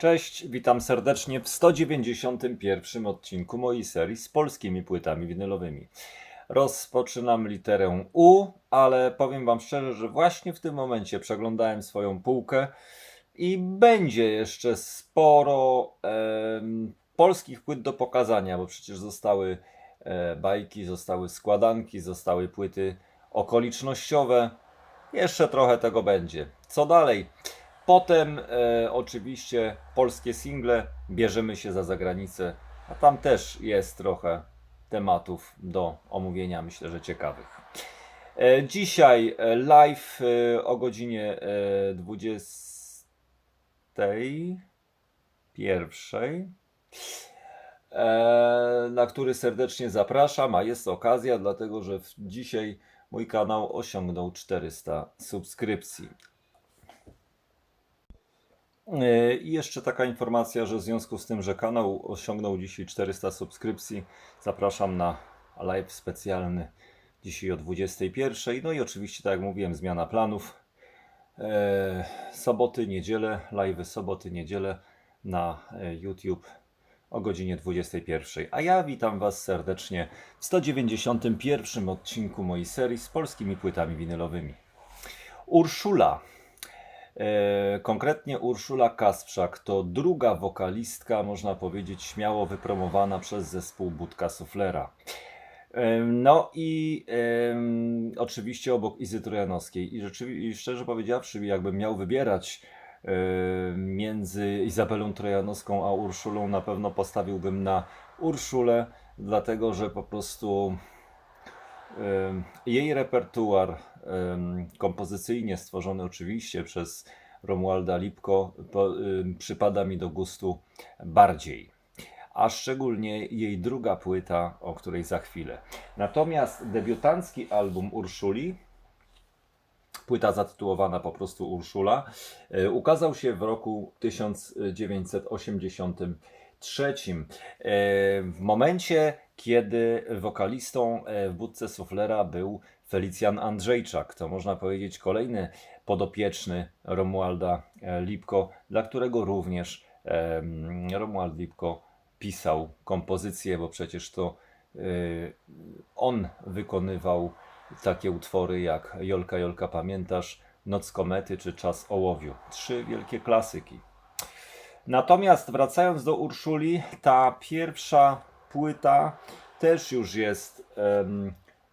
Cześć, witam serdecznie w 191 odcinku mojej serii z polskimi płytami winylowymi. Rozpoczynam literę U, ale powiem Wam szczerze, że właśnie w tym momencie przeglądałem swoją półkę i będzie jeszcze sporo em, polskich płyt do pokazania, bo przecież zostały e, bajki, zostały składanki, zostały płyty okolicznościowe. Jeszcze trochę tego będzie. Co dalej? Potem e, oczywiście polskie single, bierzemy się za zagranicę, a tam też jest trochę tematów do omówienia, myślę, że ciekawych. E, dzisiaj e, live e, o godzinie e, 21, e, na który serdecznie zapraszam, a jest okazja, dlatego że dzisiaj mój kanał osiągnął 400 subskrypcji. E, I jeszcze taka informacja, że w związku z tym, że kanał osiągnął dzisiaj 400 subskrypcji, zapraszam na live specjalny dzisiaj o 21. No i oczywiście, tak jak mówiłem, zmiana planów. E, soboty, niedzielę, live soboty, niedzielę na e, YouTube o godzinie 21. A ja witam Was serdecznie w 191 odcinku mojej serii z polskimi płytami winylowymi. Urszula. E, konkretnie Urszula Kasprzak to druga wokalistka, można powiedzieć, śmiało wypromowana przez zespół Budka Suflera. E, No i em, oczywiście obok Izy Trojanowskiej. I, rzeczywiście, szczerze powiedziawszy, jakbym miał wybierać e, między Izabelą Trojanowską a Urszulą, na pewno postawiłbym na Urszulę, dlatego że po prostu jej repertuar kompozycyjnie stworzony oczywiście przez Romualda Lipko przypada mi do gustu bardziej. A szczególnie jej druga płyta, o której za chwilę. Natomiast debiutancki album Urszuli, płyta zatytułowana po prostu Urszula, e, ukazał się w roku 1983. E, W momencie, kiedy wokalistą e, w budce Suflera był Felicjan Andrzejczak. To można powiedzieć kolejny podopieczny Romualda e, Lipko, dla którego również em, Romuald Lipko pisał kompozycje, bo przecież to on wykonywał takie utwory jak Jolka, Jolka, pamiętasz, Noc komety czy Czas ołowiu. Trzy wielkie klasyki. Natomiast wracając do Urszuli, ta pierwsza płyta też już jest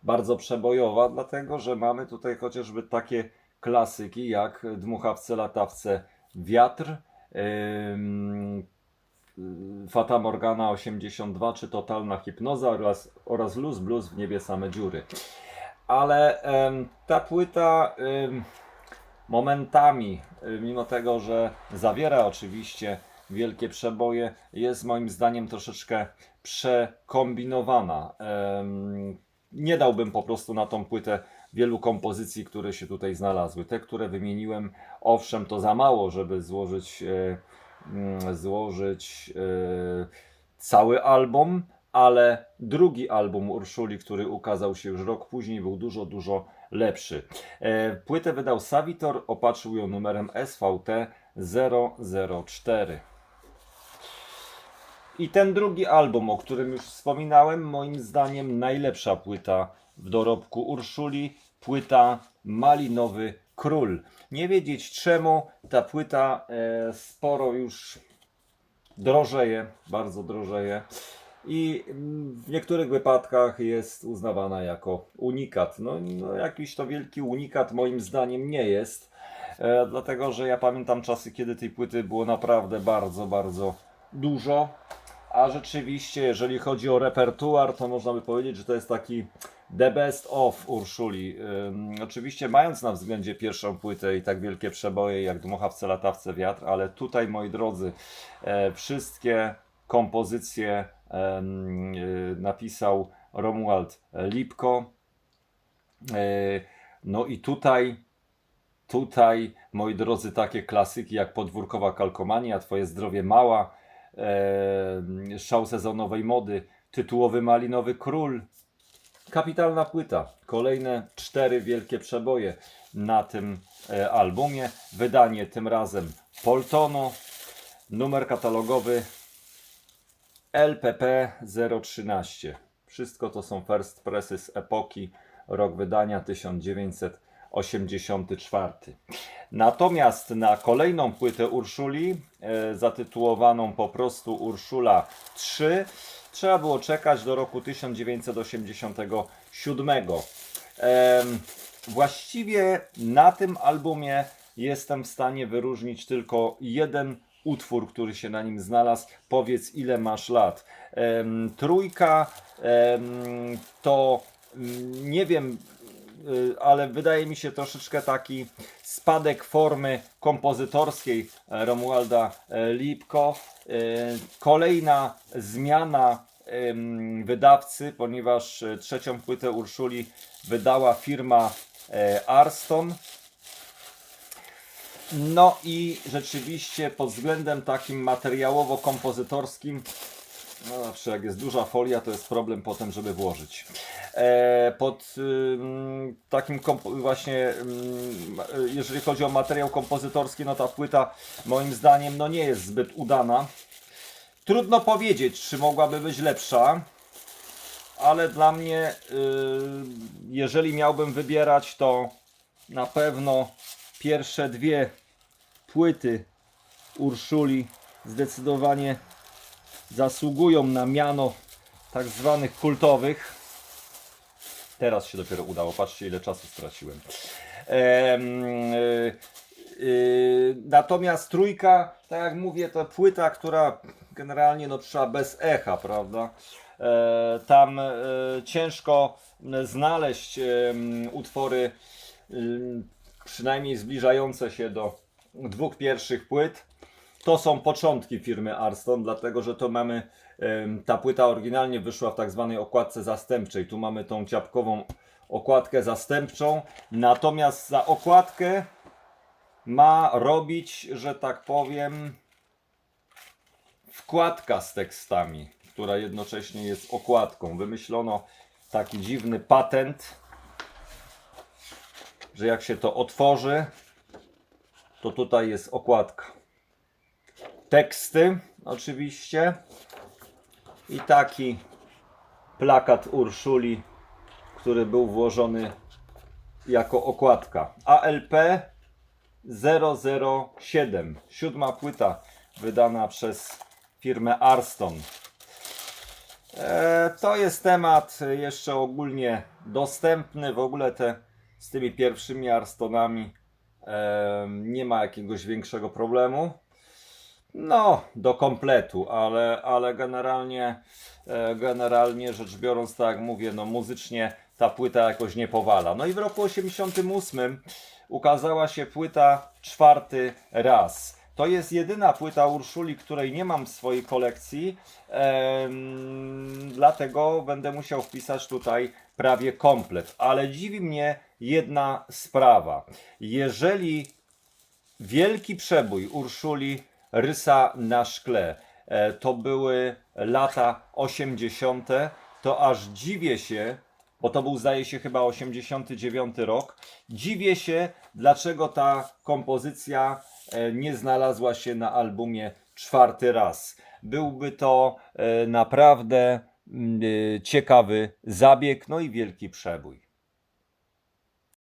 bardzo przebojowa, dlatego że mamy tutaj chociażby takie klasyki jak Dmuchawce, Latawce, Wiatr, em, Fata Morgana 82 czy Totalna Hipnoza oraz, oraz Luz Blues w niebie same dziury. Ale ta płyta momentami, y, mimo tego, że zawiera oczywiście wielkie przeboje, jest moim zdaniem troszeczkę przekombinowana. Nie dałbym po prostu na tą płytę wielu kompozycji, które się tutaj znalazły. Te, które wymieniłem, owszem, to za mało, żeby złożyć, e, mm, złożyć e, cały album, ale drugi album Urszuli, który ukazał się już rok później, był dużo, dużo lepszy. E, Płytę wydał Savitor, opatrzył ją numerem SVT 004. I ten drugi album, o którym już wspominałem, moim zdaniem najlepsza płyta w dorobku Urszuli, płyta Malinowy Król. Nie wiedzieć czemu ta płyta e, sporo już drożeje, bardzo drożeje i w niektórych wypadkach jest uznawana jako unikat. No, no jakiś to wielki unikat moim zdaniem nie jest, e, dlatego że ja pamiętam czasy, kiedy tej płyty było naprawdę bardzo, bardzo dużo. A rzeczywiście, jeżeli chodzi o repertuar, to można by powiedzieć, że to jest taki the best of Urszuli. Ym, oczywiście mając na względzie pierwszą płytę i tak wielkie przeboje jak Dmuchawce, Latawce, Wiatr, ale tutaj, moi drodzy, e, wszystkie kompozycje y, napisał Romuald Lipko. E, no i tutaj Tutaj, moi drodzy, takie klasyki jak Podwórkowa Kalkomania, Twoje zdrowie mała, e, Szał sezonowej mody, Tytułowy Malinowy Król. Kapitalna płyta. Kolejne cztery wielkie przeboje na tym e, albumie. Wydanie tym razem Poltonu. numer katalogowy LPP 013. Wszystko to są first pressy z epoki, rok wydania 1984. Natomiast na kolejną płytę Urszuli, e, zatytułowaną po prostu Urszula 3, trzeba było czekać do roku 1987. Em, właściwie na tym albumie jestem w stanie wyróżnić tylko jeden utwór, który się na nim znalazł. Powiedz, ile masz lat. Trójka to mm, nie wiem, ale wydaje mi się troszeczkę taki spadek formy kompozytorskiej e, Romualda e, Lipko. E, Kolejna zmiana wydawcy, ponieważ trzecią płytę Urszuli wydała firma Arston. No i rzeczywiście pod względem takim materiałowo-kompozytorskim, no zawsze jak jest duża folia, to jest problem potem, żeby włożyć. E, pod ym, takim właśnie, jeżeli chodzi o materiał kompozytorski, no ta płyta moim zdaniem no nie jest zbyt udana. Trudno powiedzieć, czy mogłaby być lepsza, ale dla mnie, y, jeżeli miałbym wybierać, to na pewno pierwsze dwie płyty Urszuli zdecydowanie zasługują na miano tak zwanych kultowych. Teraz się dopiero udało, patrzcie ile czasu straciłem. Em, y, y, natomiast trójka, tak jak mówię, to płyta, która generalnie no, trzeba bez echa, prawda? E, tam e, ciężko znaleźć utwory ym, przynajmniej zbliżające się do dwóch pierwszych płyt. To są początki firmy Arston, dlatego że to mamy, ta płyta oryginalnie wyszła w tak zwanej okładce zastępczej. Tu mamy tą ciapkową okładkę zastępczą, natomiast za okładkę ma robić, że tak powiem, wkładka z tekstami, która jednocześnie jest okładką. Wymyślono taki dziwny patent, że jak się to otworzy, to tutaj jest okładka. Teksty, oczywiście, i taki plakat Urszuli, który był włożony jako okładka. ALP 007, siódma płyta wydana przez firmę Arston. E, To jest temat jeszcze ogólnie dostępny. W ogóle te z tymi pierwszymi Arstonami e, nie ma jakiegoś większego problemu. No, do kompletu, ale, ale generalnie, e, generalnie rzecz biorąc, tak jak mówię, no muzycznie ta płyta jakoś nie powala. No i w roku 88 ukazała się płyta czwarty raz. To jest jedyna płyta Urszuli, której nie mam w swojej kolekcji, em, dlatego będę musiał wpisać tutaj prawie komplet. Ale dziwi mnie jedna sprawa. Jeżeli wielki przebój Urszuli Rysa na szkle e, to były lata 80., to aż dziwię się, bo to był zdaje się chyba 89 rok, dziwię się, dlaczego ta kompozycja e, nie znalazła się na albumie czwarty raz. Byłby to e, naprawdę mm, ciekawy zabieg, no i wielki przebój.